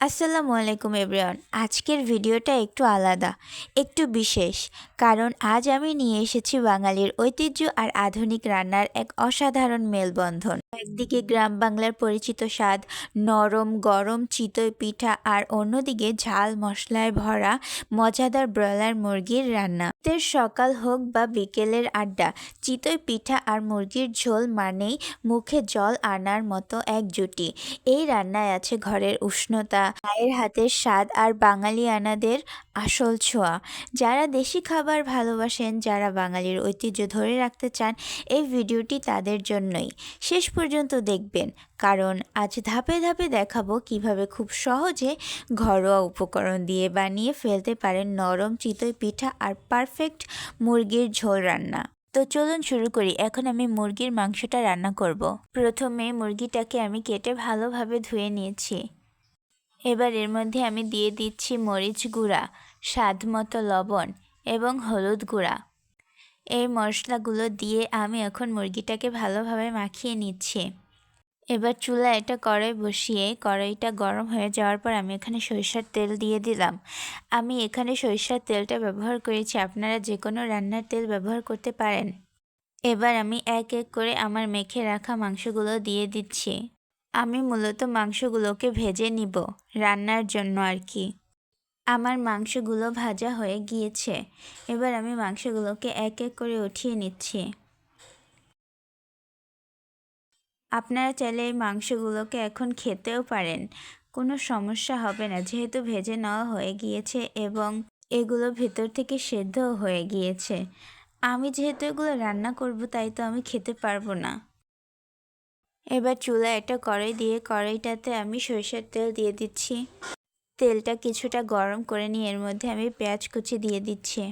আসসালামু আলাইকুম এভরিওয়ান। আজকের ভিডিওটা একটু আলাদা, একটু বিশেষ। কারণ আজ আমি নিয়ে এসেছি বাঙালির ঐতিহ্য আর আধুনিক রান্নার এক অসাধারণ মেলবন্ধন। একদিকে গ্রাম বাংলার পরিচিত স্বাদ, নরম, গরম চিতই পিঠা আর অন্যদিকে ঝাল মশলায় ভরা মজাদার ব্রয়লার মুরগির রান্না। শীতের সকাল হোক বা বিকেলের আড্ডা, চিতই পিঠা আর মুরগির ঝোল মানেই মুখে জল আনার মতো এক জুটি এই রান্নায় আছে ঘরের উষ্ণতা, মায়ের হাতের স্বাদ আর বাঙালিয়ানাদের আসল ছোঁয়া। যারা দেশি খাবার ভালোবাসেন, যারা বাঙালির ঐতিহ্য ধরে রাখতে চান, এই ভিডিওটি তাদের জন্যই। শেষ পর্যন্ত দেখবেন। কারণ আজ ধাপে ধাপে দেখাবো কীভাবে খুব সহজে ঘরোয়া উপকরণ দিয়ে বানিয়ে ফেলতে পারেন নরম চিতই পিঠা আর পারফেক্ট মুরগির ঝোল রান্না। তো চলুন শুরু করি। এখন আমি মুরগির মাংসটা রান্না করব। প্রথমে মুরগিটাকে আমি কেটে ভালোভাবে ধুয়ে নিয়েছি। এবার এর মধ্যে আমি দিয়ে দিচ্ছি মরিচ গুঁড়া, স্বাদ মতো লবণ এবং হলুদ গুঁড়া। এই মশলাগুলো দিয়ে আমি এখন মুরগিটাকে ভালোভাবে মাখিয়ে নিচ্ছি। এবার চুলা এটা কড়াই বসিয়ে কড়াইটা গরম হয়ে যাওয়ার পর আমি এখানে সরিষার তেল দিয়ে দিলাম। আমি এখানে সরিষার তেলটা ব্যবহার করেছি, আপনারা যে কোনো রান্নার তেল ব্যবহার করতে পারেন। এবার আমি এক এক করে আমার মেখে রাখা মাংসগুলো দিয়ে দিচ্ছি। আমি মূলত মাংসগুলোকে ভেজে নিব রান্নার জন্য আর কি। আমার মাংসগুলো ভাজা হয়ে গিয়েছে। এবার আমি মাংসগুলোকে এক এক করে উঠিয়ে নিচ্ছি। আপনারা চাইলে এই মাংসগুলোকে এখন খেতেও পারেন। কোনো সমস্যা হবে না, যেহেতু ভেজে নেওয়া হয়ে গিয়েছে এবং এগুলো ভেতর থেকে সেদ্ধ হয়ে গিয়েছে। আমি যেহেতু এগুলো রান্না করব, তাই তো আমি খেতে পারব না। এবার চুলা একটা কড়াই দিয়ে কড়াইটাতে আমি সরিষার তেল দিয়ে দিচ্ছি। তেলটা কিছুটা গরম করে নিয়ে এর মধ্যে আমি পেঁয়াজ কুচি দিয়ে দিচ্ছি।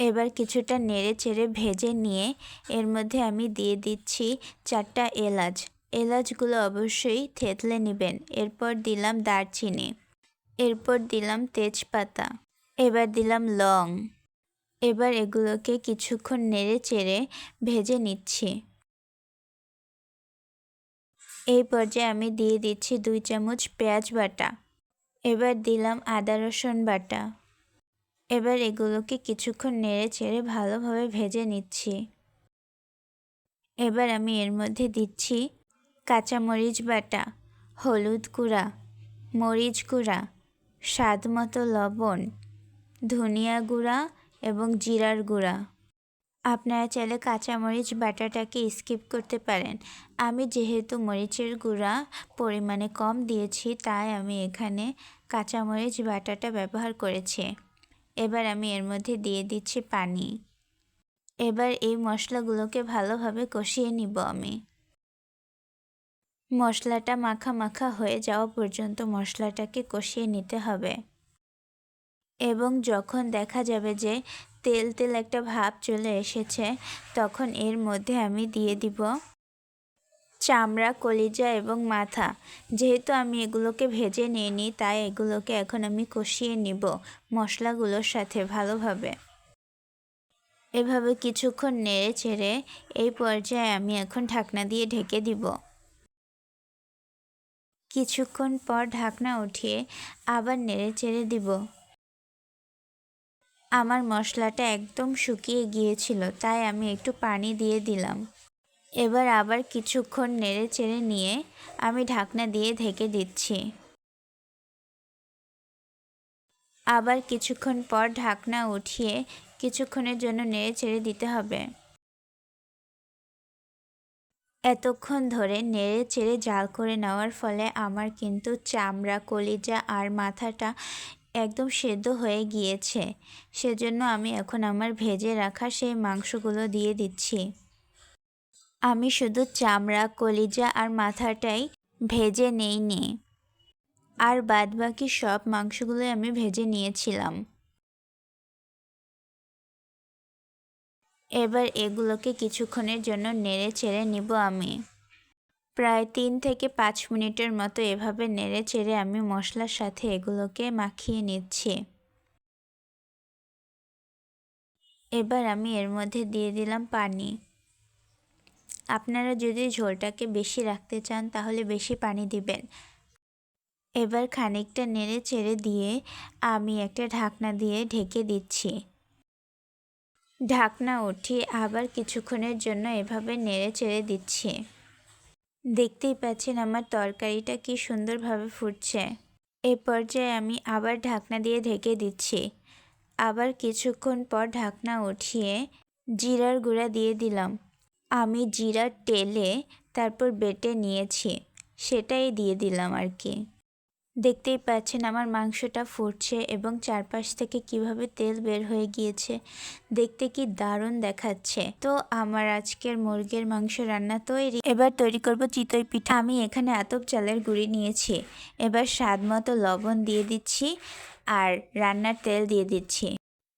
এবার কিছুটা নেড়ে চেড়ে ভেজে নিয়ে এর মধ্যে আমি দিয়ে দিচ্ছি চারটা এলাচ। এলাচগুলো অবশ্যই থেতলে নেবেন। এরপর দিলাম দারচিনি। এরপর দিলাম তেজপাতা। এবার দিলাম লং। এবার এগুলোকে কিছুক্ষণ নেড়ে চেড়ে ভেজে নিচ্ছি। এই পর্যায়ে আমি দিয়ে দিচ্ছি দুই চামচ পেঁয়াজ বাটা। এবার দিলাম আদা, রসুন বাটা। এবার এগুলোকে কিছুক্ষণ নেড়ে চেড়ে ভালোভাবে ভেজে নিচ্ছি। এবার আমি এর মধ্যে দিচ্ছি কাঁচামরিচ বাটা, হলুদ গুঁড়া, মরিচ গুঁড়া, স্বাদ মতো লবণ, ধনিয়া গুঁড়া এবং জিরার গুঁড়া। আপনারা চাইলে কাঁচামরিচ বাটাটাকে স্কিপ করতে পারেন। আমি যেহেতু মরিচের গুঁড়া পরিমাণে কম দিয়েছি, তাই আমি এখানে কাঁচামরিচ বাটাটা ব্যবহার করেছি। এবার আমি এর মধ্যে দিয়ে দিচ্ছি পানি। এবার এই মশলাগুলোকে ভালোভাবে কষিয়ে নিব আমি। মশলাটা মাখা মাখা হয়ে যাওয়া পর্যন্ত মশলাটাকে কষিয়ে নিতে হবে। এবং যখন দেখা যাবে যে তেল তেল একটা ভাব চলে এসেছে। তখন এর মধ্যে আমি দিয়ে দিব চামড়া, কলিজা এবং মাথা। যেহেতু আমি এগুলোকে ভেজে নিইনি, তাই এগুলোকে এখন আমি কষিয়ে নিব মশলাগুলোর সাথে ভালোভাবে। এভাবে কিছুক্ষণ নেড়ে চেড়ে এই পর্যায়ে আমি এখন ঢাকনা দিয়ে ঢেকে দিব। কিছুক্ষণ পর ঢাকনা উঠিয়ে আবার নেড়ে চেড়ে দিব। আমার মশলাটা একদম শুকিয়ে গিয়েছিল, তাই আমি একটু পানি দিয়ে দিলাম। এবার আবার কিছুক্ষণ নেড়ে চেড়ে নিয়ে আমি ঢাকনা দিয়ে ঢেকে দিচ্ছি। আবার কিছুক্ষণ পর ঢাকনা উঠিয়ে কিছুক্ষণের জন্য নেড়ে চেড়ে দিতে হবে। এতক্ষণ ধরে নেড়ে চেড়ে জাল করে নেওয়ার ফলে আমার কিন্তু চামড়া, কলিজা আর মাথাটা একদম সেদ্ধ হয়ে গিয়েছে। সেজন্য আমি এখন আমার ভেজে রাখা সেই মাংসগুলো দিয়ে দিচ্ছি। আমি শুধু চামড়া, কলিজা আর মাথাটাই ভেজে নেইনি। আর বাদ বাকি সব মাংসগুলোই আমি ভেজে নিয়েছিলাম। এবার এগুলোকে কিছুক্ষণের জন্য নেড়ে চেড়ে নিব আমি। প্রায় তিন থেকে পাঁচ মিনিটের মতো এভাবে নেড়ে চেড়ে আমি মশলার সাথে এগুলোকে মাখিয়ে নিচ্ছি। এবার আমি এর মধ্যে দিয়ে দিলাম পানি। আপনারা যদি ঝোলটাকে বেশি রাখতে চান, তাহলে বেশি পানি দিবেন। এবার খানিকটা নেড়ে চেড়ে দিয়ে আমি একটা ঢাকনা দিয়ে ঢেকে দিচ্ছি। ঢাকনা উঠিয়ে আবার কিছুক্ষণের জন্য এভাবে নেড়ে চেড়ে দিচ্ছি। দেখতেই পাচ্ছেন আমার তরকারিটা কি সুন্দরভাবে ফুটছে। এ পর্যায়ে আমি আবার ঢাকনা দিয়ে ঢেকে দিচ্ছি। আবার কিছুক্ষণ পর ঢাকনা উঠিয়ে জিরার গুঁড়া দিয়ে দিলাম। আমি জিরার টেলে তারপর বেটে নিয়েছি, সেটাই দিয়ে দিলাম আর কি। দেখতেই পাচ্ছেন আমার মাংসটা ফুটছে এবং চারপাশ থেকে কীভাবে তেল বের হয়ে গিয়েছে। দেখতে কি দারুণ দেখাচ্ছে। তো আমার আজকের মুরগির মাংস রান্না তৈরি। এবার তৈরি করব চিতই পিঠা। আমি এখানে আতপ চালের গুঁড়ি নিয়েছি। এবার স্বাদ মতো লবণ দিয়ে দিচ্ছি আর রান্নার তেল দিয়ে দিচ্ছি।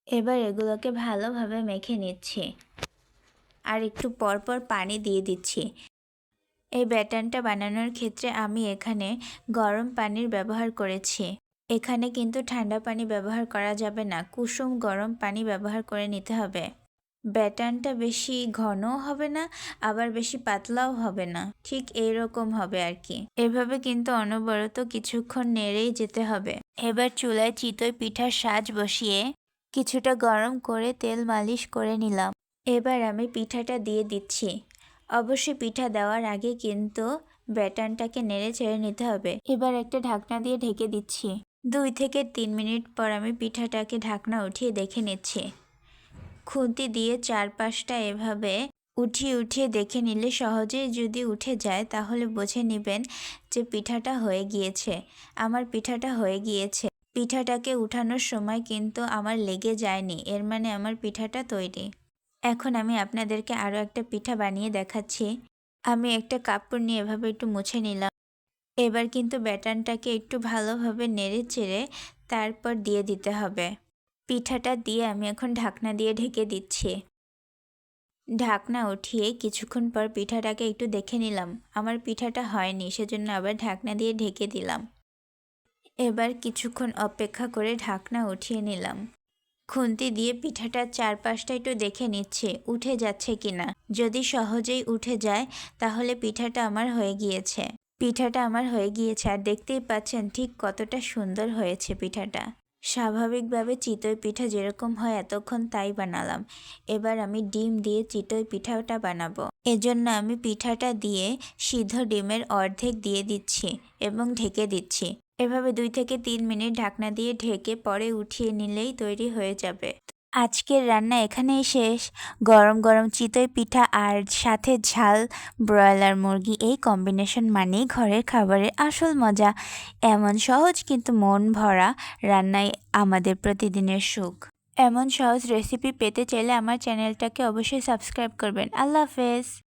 এবার এগুলোকে ভালোভাবে মেখে নিচ্ছি। আর একটু পরপর পানি দিয়ে দিচ্ছি। এই ব্যাটারটা বানানোর ক্ষেত্রে আমি এখানে গরম পানির ব্যবহার করেছি। এখানে কিন্তু ঠান্ডা পানি ব্যবহার করা যাবে না, কুসুম গরম পানি ব্যবহার করে নিতে হবে। ব্যাটারটা বেশি ঘনও হবে না, আবার বেশি পাতলাও হবে না, ঠিক এইরকম হবে আর কি। এভাবে কিন্তু অনবরত কিছুক্ষণ নেড়েই যেতে হবে। এবার চুলায় চিতই পিঠার সাজ বসিয়ে কিছুটা গরম করে তেল মালিশ করে নিলাম। এবার আমি পিঠাটা দিয়ে দিচ্ছি। অবশ্যই পিঠা দেওয়ার আগে কিন্তু ব্যাটানটাকে নেড়ে ছেড়ে নিতে হবে। এবার একটা ঢাকনা দিয়ে ঢেকে দিচ্ছি। দুই থেকে তিন মিনিট পর আমি পিঠাটাকে ঢাকনা উঠিয়ে দেখে নিচ্ছি। খুন্তি দিয়ে চারপাশটা এভাবে উঠিয়ে উঠিয়ে দেখে নিলে সহজেই যদি উঠে যায়, তাহলে বুঝে নেবেন যে পিঠাটা হয়ে গিয়েছে। আমার পিঠাটা হয়ে গিয়েছে। পিঠাটাকে উঠানোর সময় কিন্তু আমার লেগে যায়নি। এর মানে আমার পিঠাটা তৈরি। এখন আমি আপনাদেরকে আরও একটা পিঠা বানিয়ে দেখাচ্ছি। আমি একটা কাপড় নিয়ে এভাবে একটু মুছে নিলাম। এবার কিন্তু ব্যাটানটাকে একটু ভালোভাবে নেড়ে চেড়ে তারপর দিয়ে দিতে হবে। পিঠাটা দিয়ে আমি এখন ঢাকনা দিয়ে ঢেকে দিচ্ছি। ঢাকনা উঠিয়ে কিছুক্ষণ পর পিঠাটাকে একটু দেখে নিলাম। আমার পিঠাটা হয়নি, সেজন্য আবার ঢাকনা দিয়ে ঢেকে দিলাম। এবার কিছুক্ষণ অপেক্ষা করে ঢাকনা উঠিয়ে নিলাম। খুন্তি দিয়ে পিঠাটার চারপাশটা একটু দেখে নিচ্ছে, উঠে যাচ্ছে কিনা যদি সহজেই উঠে যায়, তাহলে পিঠাটা আমার হয়ে গিয়েছে। পিঠাটা আমার হয়ে গিয়েছে, আর দেখতেই পাচ্ছেন ঠিক কতটা সুন্দর হয়েছে পিঠাটা। স্বাভাবিকভাবে চিতই পিঠা যেরকম হয়, এতক্ষণ তাই বানালাম। এবার আমি ডিম দিয়ে চিতই পিঠাটা বানাবো। এজন্য আমি পিঠাটা দিয়ে সিদ্ধ ডিমের অর্ধেক দিয়ে দিচ্ছি এবং ঢেকে দিচ্ছি। এভাবে দুই থেকে তিন মিনিট ঢাকনা দিয়ে ঢেকে পরে উঠিয়ে নিলেই তৈরি হয়ে যাবে। আজকের রান্না এখানেই শেষ। গরম গরম চিতই পিঠা আর সাথে ঝাল, ব্রয়লার মুরগি এই কম্বিনেশন মানেই ঘরের খাবারের আসল মজা। এমন সহজ কিন্তু মন ভরা রান্নাই আমাদের প্রতিদিনের সুখ। এমন সহজ রেসিপি পেতে চাইলে আমার চ্যানেলটাকে অবশ্যই সাবস্ক্রাইব করবেন। আল্লাহ হাফেজ।